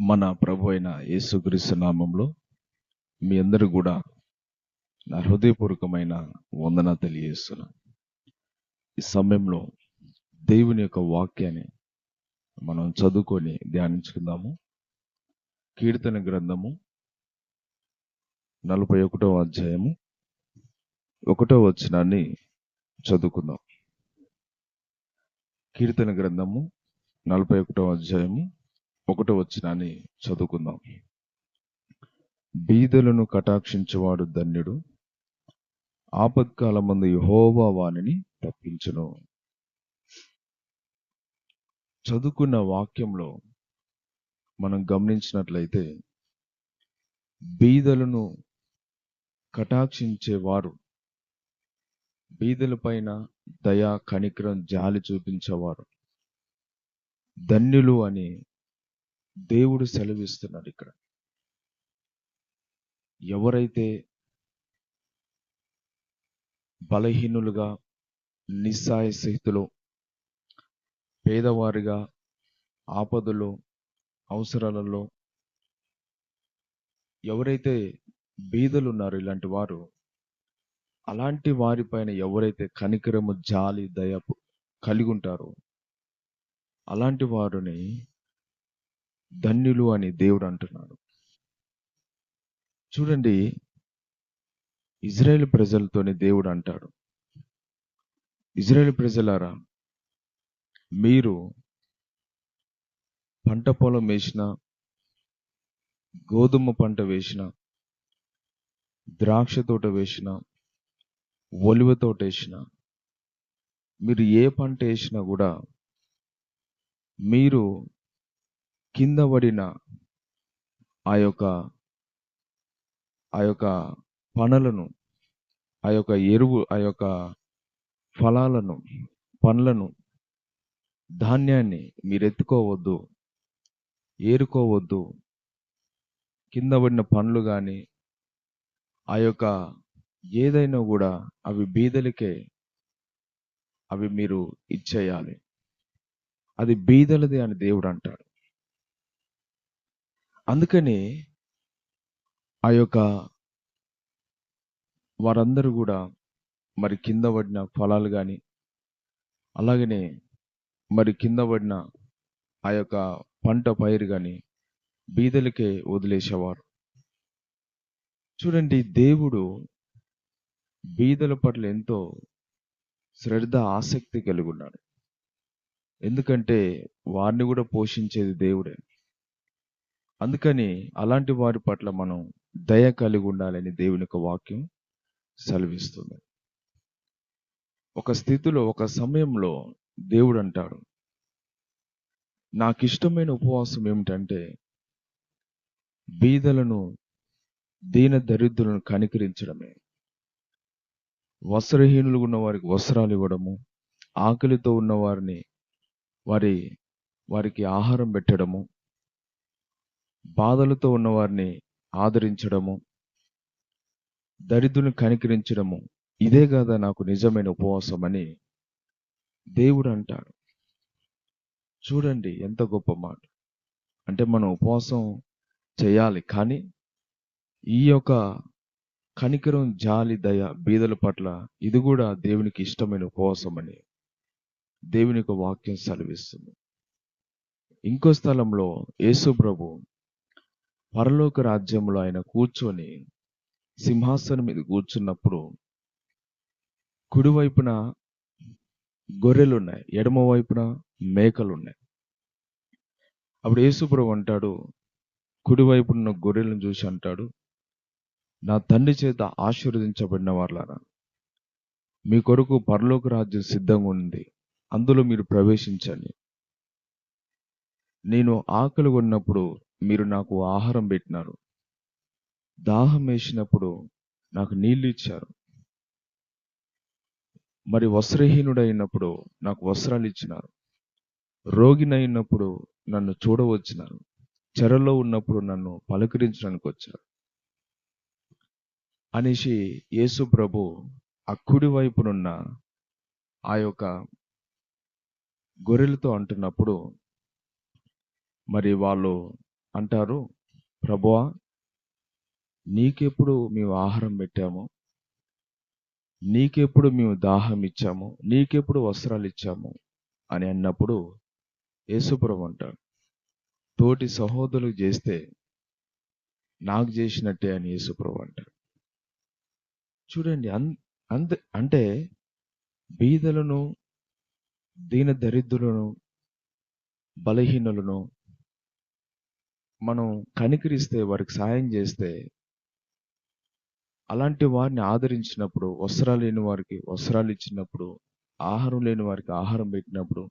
మన ప్రభు అయిన యేసుక్రీస్తు నామంలో మీ అందరూ కూడా నా హృదయపూర్వకమైన వందన తెలియజేస్తున్నాను. ఈ సమయంలో దేవుని యొక్క వాక్యాన్ని మనం చదువుకొని ధ్యానించుకుందాము. కీర్తన గ్రంథము నలభై ఒకటో అధ్యాయము ఒకటో వచనాన్ని చదువుకుందాం. కీర్తన గ్రంథము నలభై ఒకటో అధ్యాయము ఒకటో వచ్చినాన్ని చదువుకుందాం. బీదలను కటాక్షించువాడు ధన్యుడు ఆపత్కాలమందు యహోవా వాణిని తప్పించును చదువుకున్న వాక్యంలో మనం గమనించినట్లయితే బీదలను కటాక్షించేవారు బీదల పైన దయా కనికరం జాలి చూపించేవారు ధన్యులు అని దేవుడు సెలవిస్తున్నాడు ఇక్కడ. ఎవరైతే బలహీనులుగా నిస్సాయ స్థితిలో పేదవారిగా ఆపదలో అవసరాలలో ఎవరైతే బీదలు ఉన్నారో ఇలాంటి వారు అలాంటి వారిపైన ఎవరైతే కనికరము జాలి దయ కలిగి ఉంటారో అలాంటి వారిని ధన్యులు అని దేవుడు అంటున్నాడు. చూడండి ఇజ్రాయేల్ ప్రజలతోని దేవుడు అంటాడు. ఇజ్రాయేల్ ప్రజలారా మీరు పంట పొలం వేసిన గోధుమ పంట వేసిన ద్రాక్ష తోట వేసిన ఒలివ తోట వేసిన మీరు ఏ పంట వేసినా కూడా మీరు కింద పడిన ఆ యొక్క ఆ యొక్క పనులను ఆ యొక్క ఎరువు ఆ యొక్క ఫలాలను పండ్లను ధాన్యాన్ని మీరు ఎత్తుకోవద్దు ఏరుకోవద్దు. కింద పడిన పండ్లు కానీ ఆ యొక్క ఏదైనా కూడా అవి బీదలకే అవి మీరు ఇచ్చేయాలి. అది బీదలది అని దేవుడు అంటాడు. అందుకని ఆ యొక్క వారందరూ కూడా మరి కింద పడిన ఫలాలు కానీ అలాగనే మరి కింద పడిన ఆ యొక్క పంట పైరు కానీ బీదలకే వదిలేసేవారు. చూడండి దేవుడు బీదల పట్ల ఎంతో శ్రద్ధ ఆసక్తి కలిగి ఉన్నాడు. ఎందుకంటే వారిని కూడా పోషించేది దేవుడే. అందుకని అలాంటి వారి పట్ల మనం దయ కలిగి ఉండాలని దేవుని యొక్క వాక్యం సెలవిస్తుంది. ఒక స్థితిలో ఒక సమయంలో దేవుడు అంటాడు నాకు ఇష్టమైన ఉపవాసం ఏమిటంటే బీదలను దీన దరిద్రులను కనికరించడమే. వస్త్రహీనులు ఉన్న వారికి వస్త్రాలు ఇవ్వడము ఆకలితో ఉన్న వారిని వారి వారికి ఆహారం పెట్టడము బాధలతో ఉన్నవారిని ఆదరించడము దరిద్రుని కనికరించడము ఇదే కదా నాకు నిజమైన ఉపవాసం అని దేవుడు అంటాడు. చూడండి ఎంత గొప్ప మాట. అంటే మనం ఉపవాసం చేయాలి కానీ ఈ యొక్క కనికరం జాలి దయ బీదల పట్ల ఇది కూడా దేవునికి ఇష్టమైన ఉపవాసం అని దేవుని యొక్క వాక్యం సెలవిస్తుంది. ఇంకో స్థలంలో యేసు ప్రభు పరలోక రాజ్యంలో ఆయన కూర్చొని సింహాసనం మీద కూర్చున్నప్పుడు కుడివైపున గొర్రెలు ఉన్నాయి ఎడమ వైపున మేకలు ఉన్నాయి అప్పుడు యేసుప్రభు అంటాడు కుడివైపున గొర్రెలను చూసి అంటాడు నా తండ్రి చేత ఆశీర్వదించబడిన వాళ్ళారా మీ కొరకు పరలోక రాజ్యం సిద్ధంగా ఉంది అందులో మీరు ప్రవేశించండి. నేను ఆకలి కొన్నప్పుడు మీరు నాకు ఆహారం పెట్టినారు. దాహం వేసినప్పుడు నాకు నీళ్ళు ఇచ్చారు. మరి వస్త్రహీనుడైనప్పుడు నాకు వస్త్రాలు ఇచ్చినారు. రోగినైనప్పుడు నన్ను చూడవచ్చినారు. చెరలో ఉన్నప్పుడు నన్ను పలకరించడానికి వచ్చారు. అనేసి యేసు ప్రభు ఆ వైపునున్న ఆ యొక్క గొర్రెలతో అంటున్నప్పుడు మరి వాళ్ళు అంటారు ప్రభువా నీకెప్పుడు మేము ఆహారం పెట్టాము? నీకెప్పుడు మేము దాహం ఇచ్చాము? నీకెప్పుడు వస్త్రాలు ఇచ్చాము? అని అన్నప్పుడు యేసుప్రభు అంటాడు తోటి సహోదరులు చేస్తే నాకు చేసినట్టే అని యేసుప్రభు అంటాడు. చూడండి అన్ అంత అంటే బీదలను దీన దరిద్రులను బలహీనులను మనం కనికరిస్తే వారికి సాయం చేస్తే అలాంటి వారిని ఆదరించినప్పుడు వస్త్రాలు లేని వారికి వస్త్రాలు ఇచ్చినప్పుడు ఆహారం లేని వారికి ఆహారం పెట్టినప్పుడు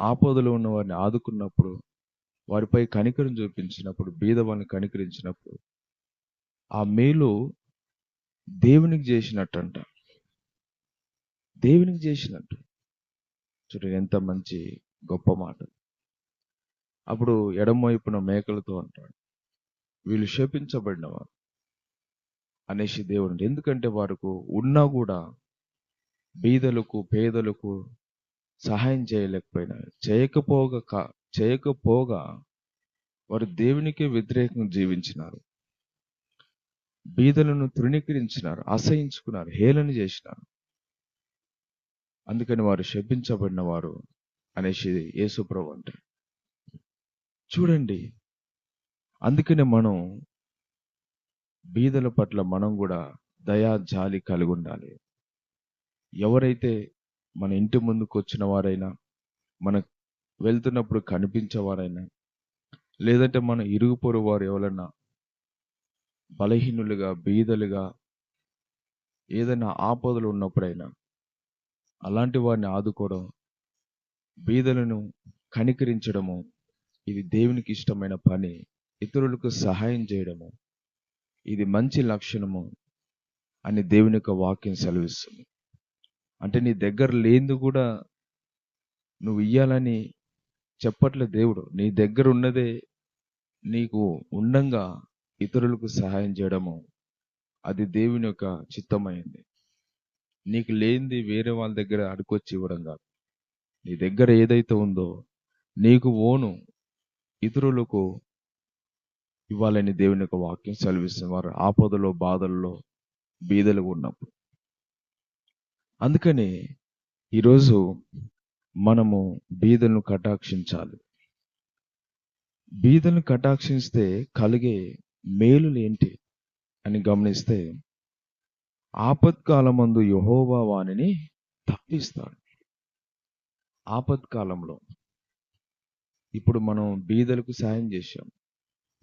ఆపదలో ఉన్న వారిని ఆదుకున్నప్పుడు వారిపై కనికరం చూపించినప్పుడు బీద కనికరించినప్పుడు ఆ మేలు దేవునికి చేసినట్టంట. దేవునికి చేసినట్టు. చూడండి ఎంత మంచి గొప్ప మాట. అప్పుడు ఎడమవైపున మేకలతో అంటాడు వీళ్ళు శపించబడినవారు. అనేసి దేవుడు ఎందుకంటే వారికి ఉన్నా కూడా బీదలకు పేదలకు సహాయం చేయలేకపోయినా చేయకపోగా కా- చేయకపోగా వారు దేవునికే వ్యతిరేకంగా జీవించినారు. బీదలను తృణీకరించినారు అసహించుకున్నారు హేళన చేసినారు. అందుకని వారు శపించబడిన వారు అనేసి యేసుప్రభు అంటారు చూడండి. అందుకనే మనం బీదల పట్ల మనం కూడా దయా జాలి కలిగి ఉండాలి. ఎవరైతే మన ఇంటి ముందుకు వచ్చిన వారైనా మన వెళ్తున్నప్పుడు కనిపించేవారైనా లేదంటే మన ఇరుగు పొరుగు వారు ఎవరైనా బలహీనులుగా బీదలుగా ఏదైనా ఆపదలు ఉన్నప్పుడైనా అలాంటి వారిని ఆదుకోవడం బీదలను కనికరించడము ఇది దేవునికి ఇష్టమైన పని. ఇతరులకు సహాయం చేయడము. ఇది మంచి లక్షణము అని దేవుని యొక్క వాక్యం సెలవిస్తుంది. అంటే నీ దగ్గర లేనిది కూడా నువ్వు ఇయ్యాలని చెప్పట్లే దేవుడు. నీ దగ్గర ఉన్నదే నీకు ఉండంగా ఇతరులకు సహాయం చేయడము. అది దేవుని యొక్క చిత్తమైంది. నీకు లేనిది వేరే వాళ్ళ దగ్గర అడుకొచ్చి ఇవ్వడం కాదు. నీ దగ్గర ఏదైతే ఉందో నీకు ఓను. ఇతరులకు ఇవ్వాలని దేవుని యొక్క వాక్యం సెలవిస్తుంది. వారు ఆపదలో బాధల్లో బీదలుగా ఉన్నప్పుడు. అందుకని ఈరోజు మనము బీదలను కటాక్షించాలి. బీదలను కటాక్షిస్తే కలిగే మేలులు ఏంటి అని గమనిస్తే ఆపత్కాలమందు యహోవా వాణిని తప్పిస్తాడు. ఆపత్కాలంలో ఇప్పుడు మనం బీదలకు సాయం చేశాం.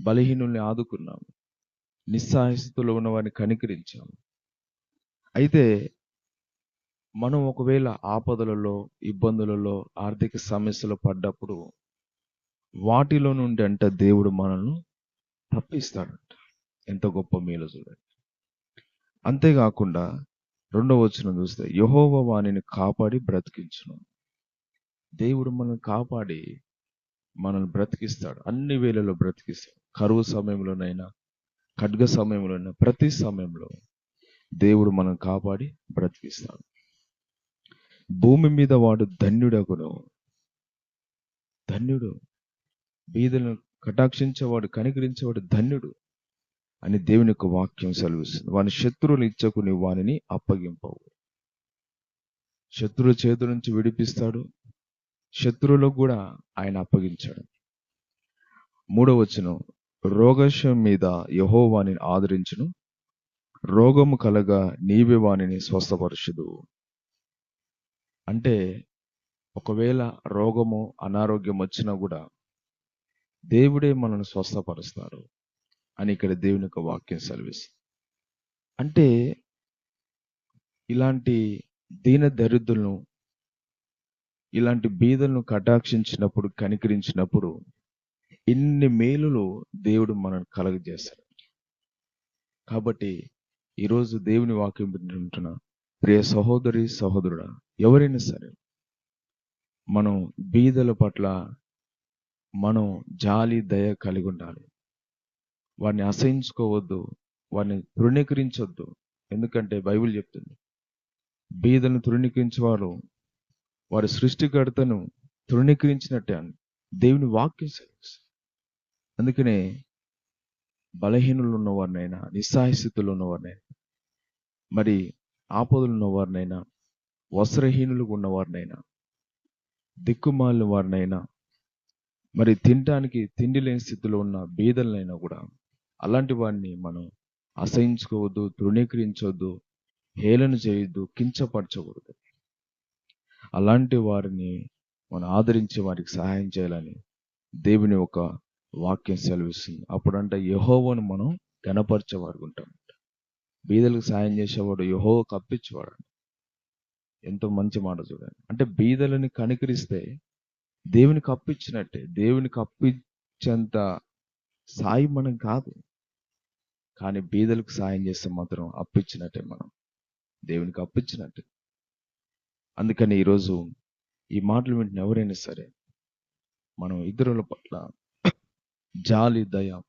బలహీనుల్ని ఆదుకున్నాం. నిస్సహాయస్థితిలో ఉన్న వారిని కనికరించాం. అయితే మనం ఒకవేళ ఆపదలలో ఇబ్బందులలో ఆర్థిక సమస్యలు పడ్డప్పుడు వాటిలో నుండి అంట దేవుడు మనల్ని తప్పిస్తాడంట. ఎంత గొప్ప మేలు చూడండి. అంతేకాకుండా రెండవ వచ్చిన చూస్తే యహోవ వాణిని కాపాడి బ్రతికించును. దేవుడు మనల్ని కాపాడి మనల్ని బ్రతికిస్తాడు. అన్ని వేళలో బ్రతికిస్తాడు. కరువు సమయంలోనైనా ఖడ్గ సమయంలోనైనా ప్రతి సమయంలో దేవుడు మనం కాపాడి బ్రతికిస్తాడు. భూమి మీద వాడు ధన్యుడగును. ధన్యుడు. బీదలను కటాక్షించేవాడు కనికరించేవాడు ధన్యుడు అని దేవుని యొక్క వాక్యం సెలవిస్తుంది. వాని శత్రువులు ఇచ్చకుని వానిని అప్పగింపవు. శత్రువు చేతి నుంచి విడిపిస్తాడు. శత్రువులకు కూడా ఆయన అప్పగించాడు. మూడవ వచనం రోగశం మీద యహో వానిని ఆదరించును రోగము కలగా నీవే వాణిని స్వస్థపరచుదు అంటే ఒకవేళ రోగము అనారోగ్యం వచ్చినా కూడా దేవుడే మనల్ని స్వస్థపరుస్తారు అని ఇక్కడ దేవుని యొక్క వాక్యం సెలవిస్తుంది. అంటే ఇలాంటి దీన దరిద్రులను ఇలాంటి బీదలను కటాక్షించినప్పుడు కనికరించినప్పుడు ఇన్ని మేలులు దేవుడు మనల్ని కలగజేస్తాడు కాబట్టి ఈరోజు దేవుని వాక్యం వింటున్న ప్రియ సహోదరి సహోదరుడా ఎవరైనా సరే మనం బీదల పట్ల మనం జాలి దయ కలిగి ఉండాలి. వారిని అసహించుకోవద్దు వారిని తృణీకరించొద్దు. ఎందుకంటే బైబిల్ చెప్తుంది బీదలను తృణీకరించేవారు వారి సృష్టికర్తను తృణీకరించినట్టే అని దేవుని వాక్యం సెలవిస్తుంది. అందుకనే బలహీనులు ఉన్నవారినైనా నిస్సహాయ స్థితిలో ఉన్నవారినైనా మరి ఆపదలు ఉన్నవారినైనా వస్త్రహీనులుగా ఉన్నవారినైనా దిక్కుమాలిన వారినైనా మరి తినటానికి తిండి లేని స్థితిలో ఉన్న బీదలనైనా కూడా అలాంటి వారిని మనం అసహించుకోవద్దు తృణీకరించవద్దు హేళన చేయొద్దు కించపరచకూడదు. అలాంటి వారిని మనం ఆదరించి వారికి సహాయం చేయాలని దేవుని ఒక వాక్యం సెలవిస్తుంది. అప్పుడంట యహోవను మనం గణపరచేవారు ఉంటాం బీదలకు సాయం చేసేవాడు యహో కప్పించేవాడు ఎంతో మంచి మాట చూడండి. అంటే బీదలని కనికరిస్తే దేవునికి అప్పించినట్టే దేవునికి అప్పించేంత సాయి మనం కాదు. కానీ బీదలకు సాయం చేస్తే మాత్రం అప్పించినట్టే మనం. దేవునికి అప్పించినట్టే అందుకని ఈరోజు ఈ మాటలు వింటున్న ఎవరైనా సరే మనం ఇతరుల పట్ల జాలి దయ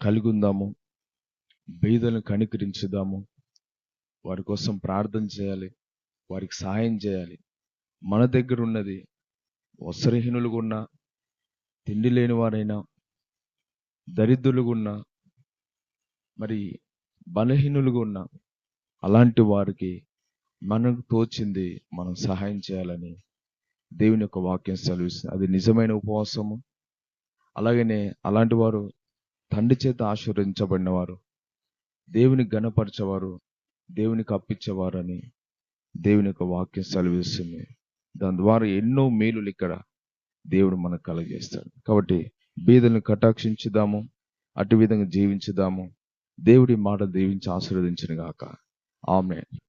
కలిగుందాము బీదలను కనికరించుదాము వారి కోసం ప్రార్థన చేయాలి వారికి సహాయం చేయాలి. మన దగ్గర ఉన్నది వస్త్రహీనులుగా ఉన్నా తిండి లేని వారైనా దరిద్రులుగా ఉన్నా మరి బలహీనులుగా ఉన్నా అలాంటి వారికి మనకు తోచింది మనం సహాయం చేయాలని దేవుని యొక్క వాక్యం సెలవిస్తుంది. అది నిజమైన ఉపవాసము. అలాగనే అలాంటి వారు తండ్రి చేత ఆశీర్వదించబడిన వారు దేవుని గణపరచేవారు దేవునికి అప్పించేవారని దేవుని యొక్క వాక్యం సెలవిస్తుంది. దాని ద్వారా ఎన్నో మేలులు ఇక్కడ దేవుడు మనకు కలగజేస్తాడు కాబట్టి బీదలను కటాక్షించుదాము అటు విధంగా జీవించుదాము. దేవుడి మాట దీవించి ఆశీర్వదించిన గాక ఆమె